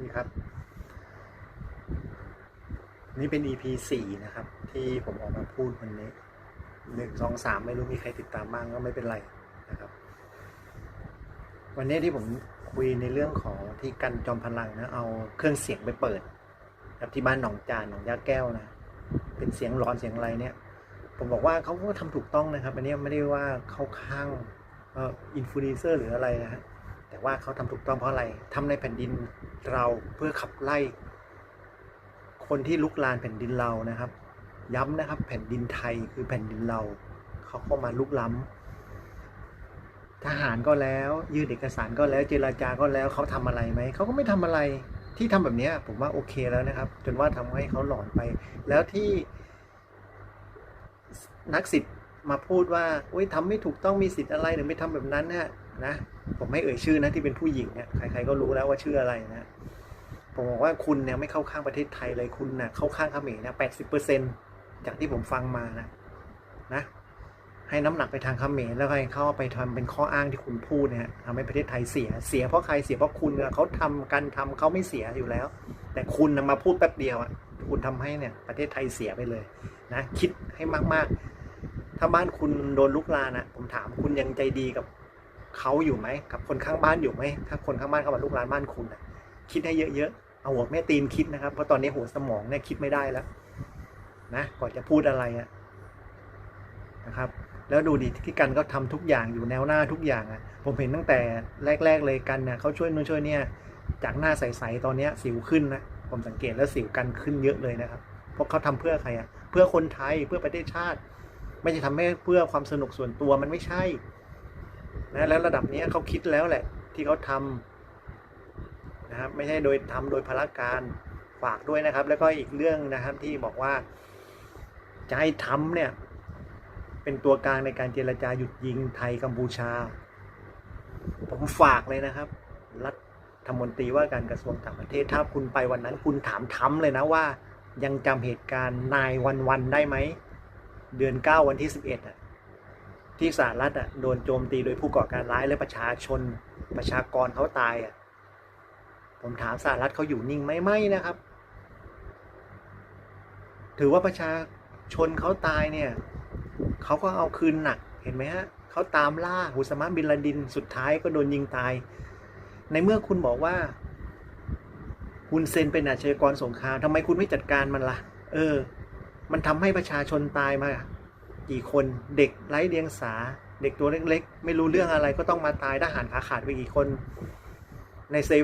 นี่ครับ นี่เป็น EP สี่นะครับ ที่ผมออกมาพูดวันนี้หนึ่งสองสามไม่รู้มีใครติดตามบ้างก็ไม่เป็นไรนะครับ วันนี้ที่ผมคุยในเรื่องของที่กันจอมพลังนะเอาเครื่องเสียงไปเปิดครับที่บ้านหนองจานหนองยาแก้วนะ เป็นเสียงร้อนเสียงอะไรเนี่ย ผมบอกว่าเขาก็ทำถูกต้องนะครับ อันนี้ไม่ได้ว่าเข้าข้างเอ่ออินฟลูเอนเซอร์หรืออะไรนะฮะ แต่ว่าเขาทำถูกต้องเพราะอะไรทำในแผ่นดินเราเพื่อขับไล่ คนที่ลุกลานแผ่นดินเรานะครับ ย้ำนะครับ แผ่นดินไทยคือแผ่นดินเรา เขาเข้ามาลุกล้ำทหารก็แล้วยื่นเอกสารก็แล้วเจราจาก็แล้วเขาทำอะไรไหมเขาก็ไม่ทำอะไรที่ทำแบบนี้ผมว่าโอเคแล้วนะครับ จนว่าทำให้เขาหลอนไป แล้วที่นักสิทธิ์ มาพูดว่าอุ้ยทำไม่ถูกต้องมีสิทธิ์อะไรหรือไม่ทำแบบนั้นนะนะผมไม่เอ่ยชื่อนะที่เป็นผู้หญิงเนี่ยใครๆก็รู้แล้วว่าชื่ออะไรนะผมบอกว่าคุณเนี่ยไม่เข้าข้างประเทศไทยเลยคุณนะ่ะเข้าข้างเขมรนะแปดสิบเปอร์เซ็นจากที่ผมฟังมานะนะ ให้น้ำหนักไปทางเขมรแล้วให้เข้าไปทำเป็นข้ออ้างที่คุณพูดเนี่ยทำให้ประเทศไทยเสียเสียเพราะใครเสียเพราะคุณเนี่ยเขาทำกันทำเขาไม่เสียอยู่แล้ว แต่คุณนะมาพูดแป๊บเดียวอะคุณทำให้เนี่ยประเทศไทยเสียไปเลยนะคิดให้มากๆ ถ้าบ้านคุณโดนลุกลานอะผมถามคุณยังใจดีกับเขาอยู่ไหมกับคนข้างบ้านอยู่ไหมถ้าคนข้างบ้านเข้ามาลุกลานบ้านคุณอะคิดให้เยอะๆเอาหัวแม่ตีนคิดนะครับเพราะตอนนี้หัวสมองเนี่ยคิดไม่ได้แล้วนะก่อนจะพูดอะไรอะนะครับแล้วดูดิที่กันก็ทำทุกอย่างอยู่แนวหน้าทุกอย่างอะผมเห็นตั้งแต่แรก ๆ เลยกันเนี่ยเขาช่วยนู่นช่วยเนี่ยจากหน้าใสๆตอนเนี้ยสิวขึ้นนะผมสังเกตแล้วสิวกันขึ้นเยอะเลยนะครับเพราะเขาทำเพื่อใครอะเพื่อคนไทยเพื่อประเทศชาติ ไม่ใช่ทำให้เพื่อความสนุกส่วนตัวมันไม่ใช่นะแล้วระดับนี้เขาคิดแล้วแหละ ที่เขาทำนะครับไม่ใช่โดยทำโดยพละการฝากด้วยนะครับ แล้วก็อีกเรื่องนะครับที่บอกว่าจะให้ทำเนี่ยเป็นตัวกลางในการเจรจาหยุดยิงไทยกัมพูชา ผมฝากเลยนะครับ รัฐมนตรีว่าการกระทรวงต่างประเทศถ้าคุณไปวันนั้น คุณถามทำเลยนะว่า ยังจำเหตุการณ์นายวันวันๆได้ไหม เดือนเก้าวันที่สิบเอ็ดอะที่สหรัฐอะโดนโจมตีโดยผู้ก่อการร้ายและประชาชนประชากรเขาตายอะผมถามสหรัฐเขาอยู่นิ่งไหมไม่นะครับ ถือว่าประชาชนเขาตายเนี่ยเขาก็เอาคืนหนักเห็นไหมฮะเขาตามล่าฮุสมาบินลาดินสุดท้ายก็โดนยิงตาย ในเมื่อคุณบอกว่า คุณเซนเป็นอาชญากรสงครามทำไมคุณไม่จัดการมันล่ะ เออ มันทำให้ประชาชนตายมากี่คนเด็กไร้เดียงสา เด็กตัวเล็กๆ ไม่รู้เรื่องอะไรก็ต้องมาตายทหารขาขาดไปกี่คน ในเซเว่น